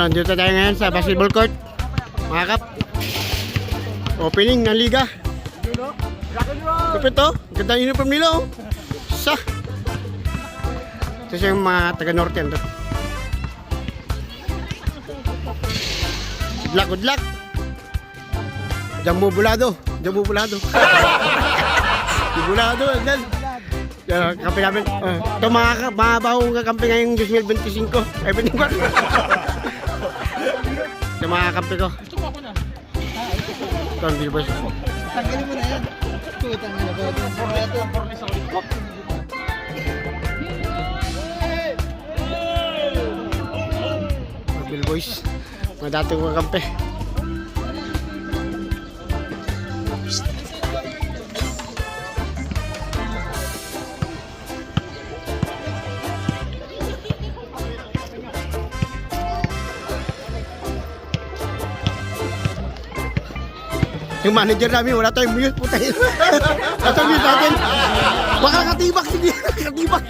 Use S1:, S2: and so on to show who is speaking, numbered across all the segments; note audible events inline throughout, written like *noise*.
S1: nandito tayo ngayon sa basketball court. Mga kap. Opening ng liga. Lupit to. Ganda yung uniform nila oh. Sa. Ito siya yung mga taga-norte yan to. Good luck, good luck. Jambu bulado. Jambu bulado. Bulado. Agad. Uh, kampi namin. Uh, ito mga, mga bahong kakampi ngayong 2025. Ay, 24. Ito mga kampi ko. Ito ang Billboys.
S2: Tanggalin mo na yan. Putang ina ba ito? Ito ang porne sa ulit ko.
S1: Mga Billboys. Mga dating mga kampi. Yung manager namin, wala tayong mute, puta yun. Nasa mute natin. Baka katibak, sige. *laughs* Katibak.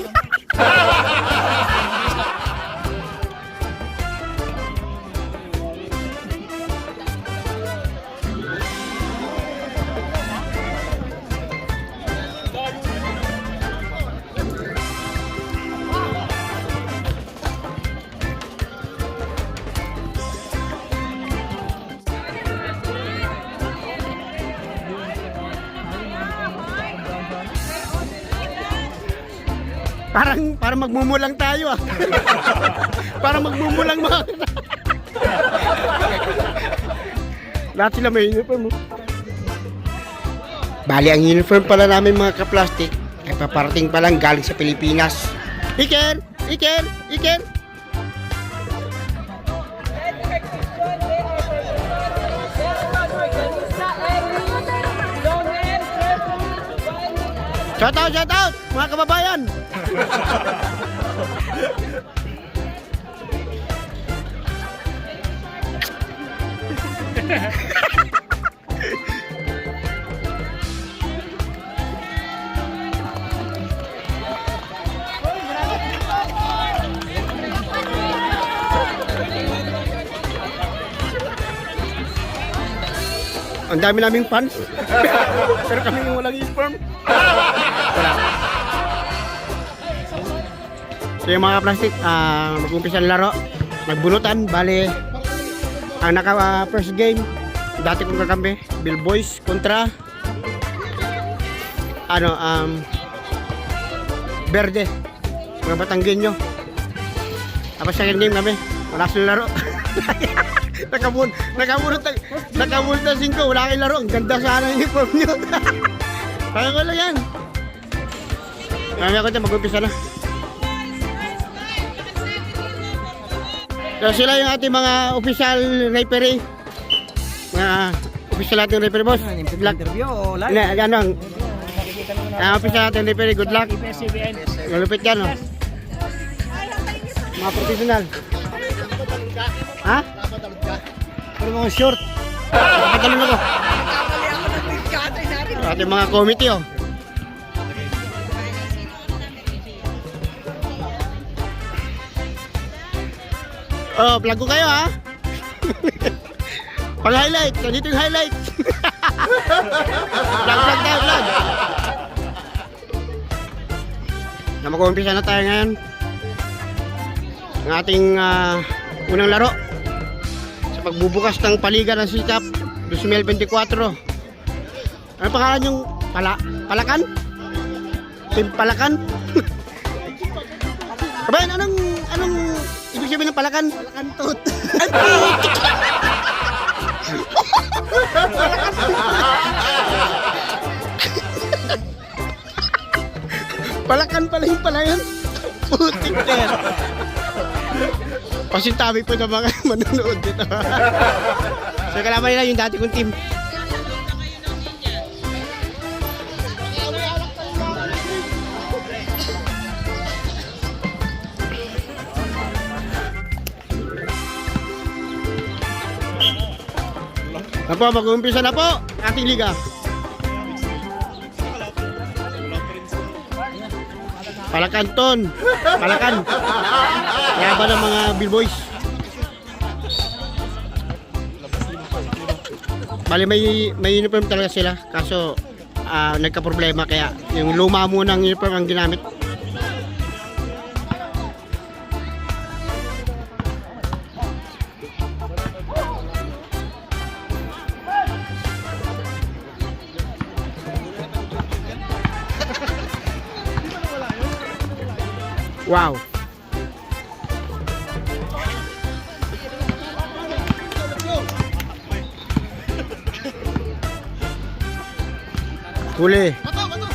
S1: Parang parang magmumulang tayo ah. *laughs* parang magmumulang mga. *laughs* Lahat sila may uniform. oh. Bali ang uniform pala namin mga ka-plastic ay paparating pa lang galing sa Pilipinas. Iker! Iker! Iker! Shout out, shout out, mga kababayan! Ang dami naming fans. Pero kami yung walang uniform. So yung mga plastic, ah mag-umpisa ang laro. Nagbunutan, bali. Ang naka ah, first game, dati kong kakampi, Bill Boys kontra ano, um, Verde, mga Batanggenyo. Tapos second game kami, wala silang laro. *laughs* nakamul, nakamulot, nakamulot na singko, wala kayong laro. Ang ganda sana yung uniform nyo. *laughs* Kaya ko lang yan. Kami ako dyan, mag-umpisa na. So sila yung ating mga official referee. Mga official ating referee boss. Good luck.
S2: Interview o live?
S1: Na, ano, ang ang official ating referee, good luck. Malupit yan, oh. Mga professional. Ha?
S2: Pero mga short.
S1: Pagkalun ako. Ating mga committee, oh. Oh, vlog ko kayo, ha? *laughs* Pang highlight, ganito yung highlight. *laughs* vlog, vlog tayo, vlog. Na mag-umpisa na tayo ngayon. Ang ating ah, unang laro sa pagbubukas ng paligan ng sikap 2024. Ano pangalan yung pala, palakan? Team palakan? *laughs* Kabayan, anong, anong ibig sabihin ng palakan? Palakan tot. palakan pala yung palayan. Putik na yan. Pasintabi po sa mga *laughs* manonood dito. so kalaban nila yung dati kong team. Na mag-uumpisa na po ating liga. Palakan, Ton. Palakan. Laban ng mga Billboys. Bali, may, may uniform talaga sila. Kaso, uh, nagka-problema. Kaya, yung luma muna ng uniform ang ginamit. Wow. Huli.
S2: Bato, bato!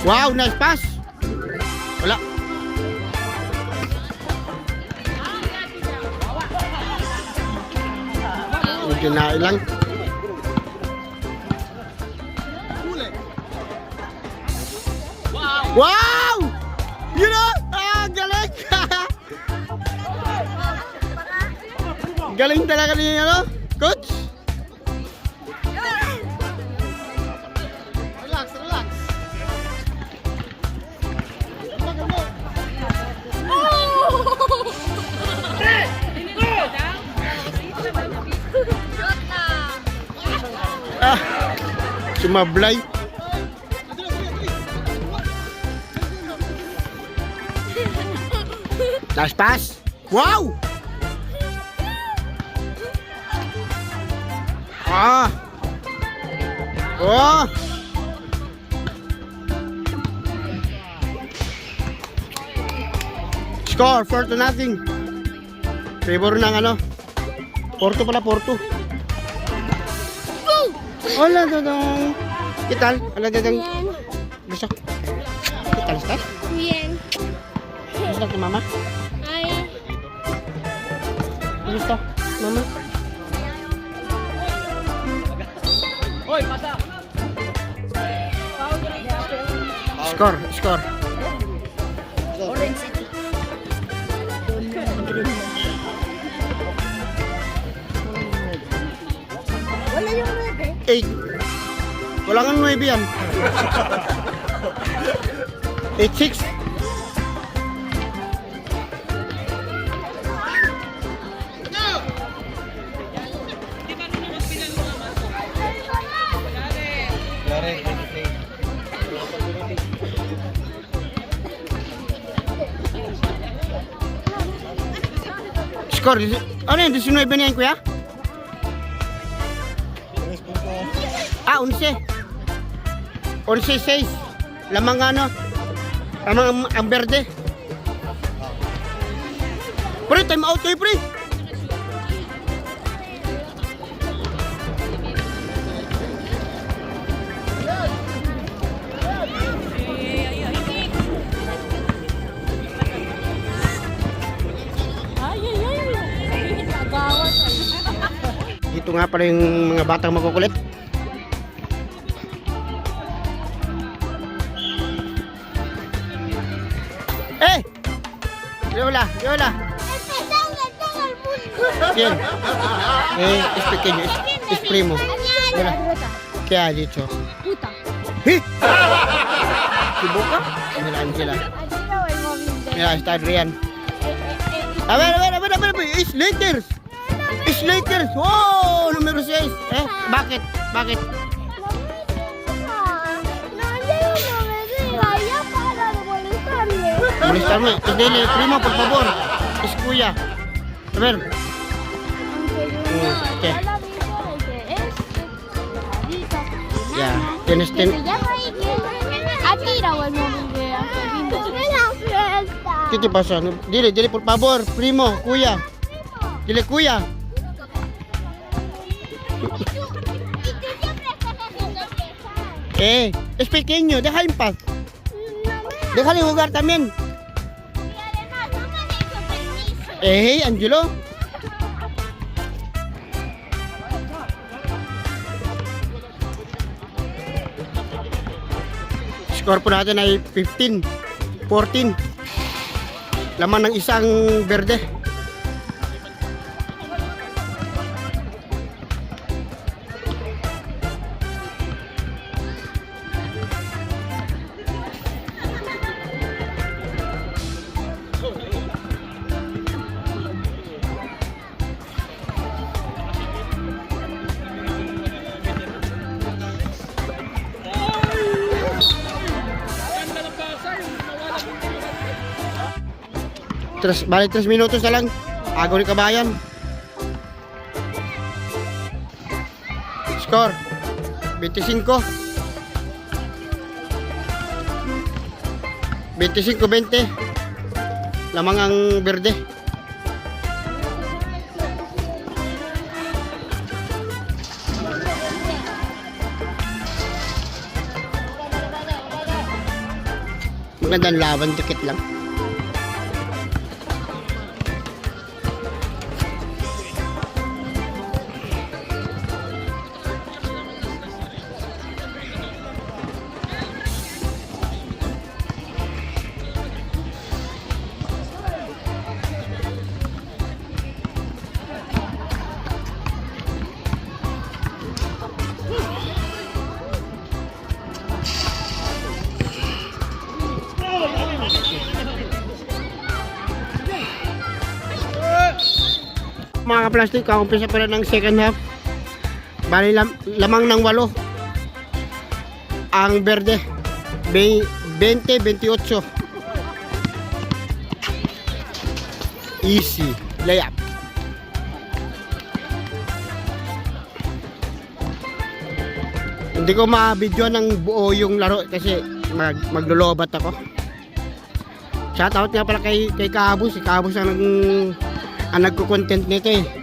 S1: Wow, nice pass. Wala. Medyo nailang. Wow! You know? Ah, galing! *laughs* galing talaga ni ano? Sumablay. Nice pass. Wow! Ah! Oh! Score, 4 to nothing. Favor ng ano? Porto pala, Porto. Hola, dodong. Kital? Hola, dodong. Gusto? Kital, start?
S3: Bien.
S1: Gusto ni mama?
S3: Ay,
S1: Gusto? Mama? Score, score. 8. Wala kang 9 yan. 8-6. Score, ano yun? 19 na yan, kuya? Ah, 11. 11-6. Lamang ano? Lamang ang, ang berde. Pre, time out kayo, pre. Dito nga pala yung mga batang makukulit. Todo el mundo. Eh, es pequeño, es, es primo. Hola. ¿Qué ha dicho?
S3: Puta.
S1: ¿Tu boca? Mira, Angela. Mira, está Rian. A ver, a ver, a ver, a ver. Slaters. Slaters. ¡Oh! Número 6. ¿Eh? Bucket, bucket. Molestarme. Es dele, primo, por favor. Es kuya. A ver. ¿Qué? Ya, tienes, ten-. ¿Qué te pasa? Dile, dile, por favor, primo, kuya. Dile, kuya. Eh, es pequeño, deja en paz. Déjale jugar también. Eh, Angelo. Score po natin ay 15, 14. Laman ng isang berde. Tres, bali 3 minutos na lang. Agaw ni Kabayan. Score. 25. 25-20. Lamang ang berde. Magandang laban, dikit lang. Mga ka-plastic, kakumpisa pa rin ng second half. Bali lam- lamang ng walo. Ang berde, Be- 20-28. Easy. Layup. Hindi ko ma-video ng buo yung laro kasi mag maglolobat ako. Shoutout nga pala kay, kay Kabus. Si Kabus ang ang nagko-content nito eh.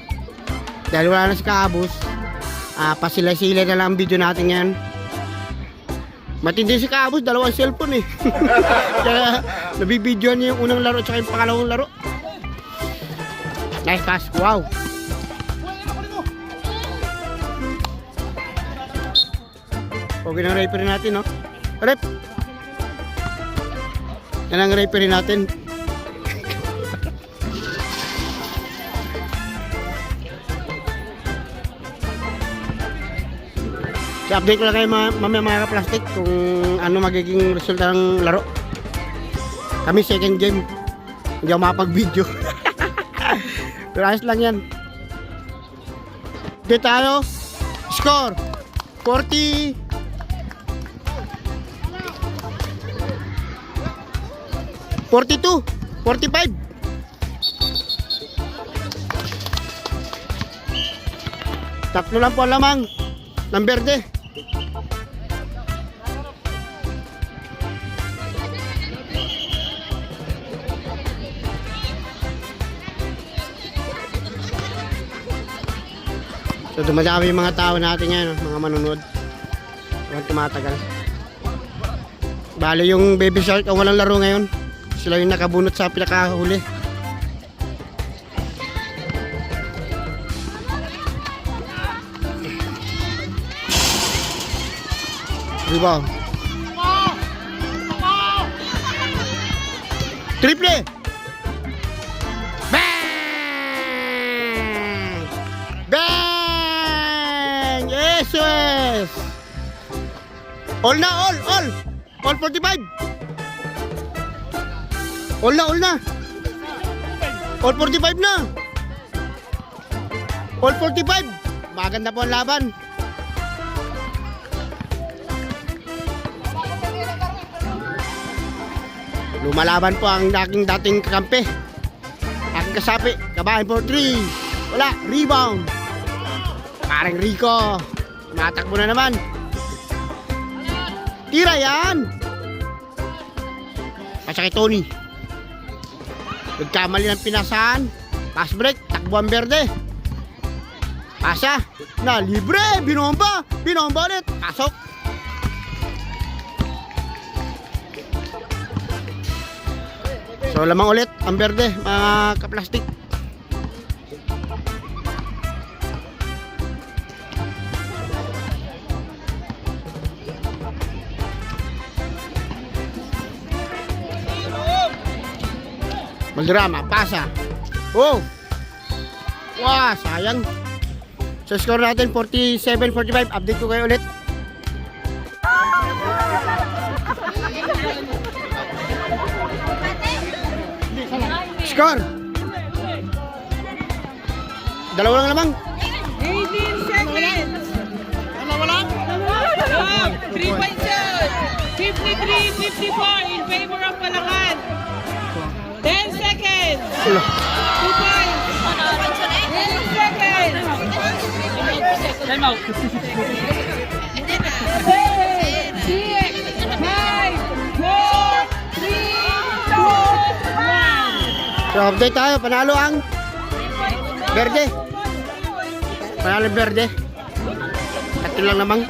S1: Dahil wala na si Kaabos, ah pasila-sila na lang ang video natin ngayon. Matindi si Kaabos, dalawang cellphone eh. *laughs* Kaya nabibidyoan niya yung unang laro at yung pangalawang laro. Nice pass, wow. Okay na referee natin, no? Rep! Yan ang referee natin. Update ko lang kayo ma- mamaya mga ka-plastic kung ano magiging resulta ng laro. Kami second game. Hindi ako makapag-video. *laughs* Pero ayos lang yan. Dito tayo. Score. 40. Forty-two, forty-five. Tatlo lang po ang lamang ng berde. So dumadami yung mga tao natin yan, mga manunod. Huwag tumatagal. Bali yung baby shark ang walang laro ngayon. Sila yung nakabunot sa pinakahuli. Rebound. Triple! Eso es! All na, all, all! All 45! All na, all na! All 45 na! All 45! Maganda po ang laban. Lumalaban po ang aking dating kakampi. Aking kasapi, kabahan for 3. Wala, rebound. Parang Rico. Natakbo na naman. Tira yan! Pasakay Tony. Nagkamali ng pinasahan. Pass break, takbo ang berde. Pasa, na libre, binomba, binomba ulit, pasok. So lamang ulit ang berde, mga kaplastik. Maldrama, pasa. Oh! Wah, sayang. So score natin 47-45. Update ko kayo ulit. Score! Dalawa lang lamang.
S4: 18 seconds.
S1: Wala, wala.
S4: Stop. 3 points yun. 53, 54 in favor of Balacan. 10 seconds. 2 points. 10 seconds. Time out. 6, 5, 4, 3, 2, 1.
S1: So update tayo. Panalo ang Verde. Panalo Verde. Tatlo lang namang.